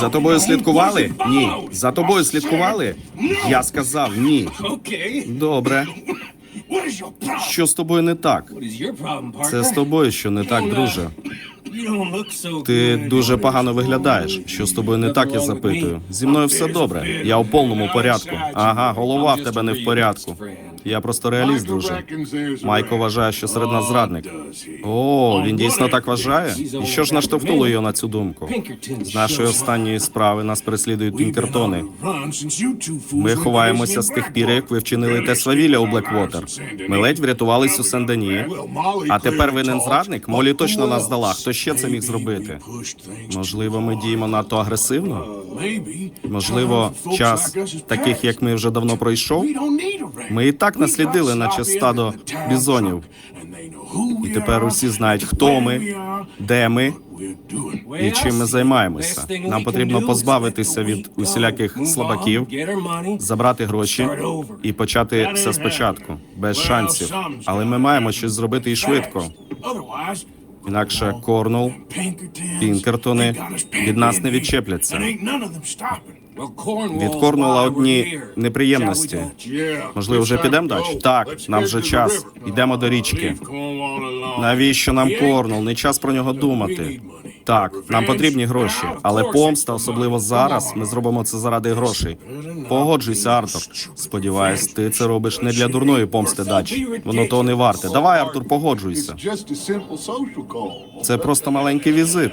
За тобою слідкували? Ні. За тобою слідкували? Я сказав ні. Добре. Що з тобою не так? Це з тобою, що не так, друже. Ти дуже погано виглядаєш. Що з тобою не так, я запитую. Зі мною все добре. Я у повному порядку. Ага, голова в тебе не в порядку. Я просто реаліст, друже. Майко вважає, що серед нас зрадник. О, він дійсно так вважає. І що ж наштовхнуло його на цю думку? З нашої останньої справи нас переслідують Пінкертони. Ми ховаємося з тих пір, як ви вчинили те свавілля у Блеквотер. Ми ледь врятувались у Сен-Дені. А тепер винен зрадник? Молі точно нас здала. Хто ще це міг зробити? Можливо, ми діємо надто агресивно? Можливо, час таких, як ми, вже давно пройшов. Ми і наслідили, наче стадо бізонів. І тепер усі знають, хто ми, де ми і чим ми займаємося. Нам потрібно позбавитися від усіляких слабаків, забрати гроші і почати все спочатку, без шансів. Але ми маємо щось зробити і швидко. Інакше Корнул, Пінкертони від нас не відчепляться. Від Корнула одні неприємності. Можливо, вже підемо далі? Так, нам вже час. Йдемо до річки. Навіщо нам Корнул? Не час про нього думати. Так, нам потрібні гроші, але помста, особливо зараз, ми зробимо це заради грошей. Погоджуйся, Артур. Сподіваюсь, ти це робиш не для дурної помсти дачі. Воно того не варте. Давай, Артур, погоджуйся. Це просто маленький візит.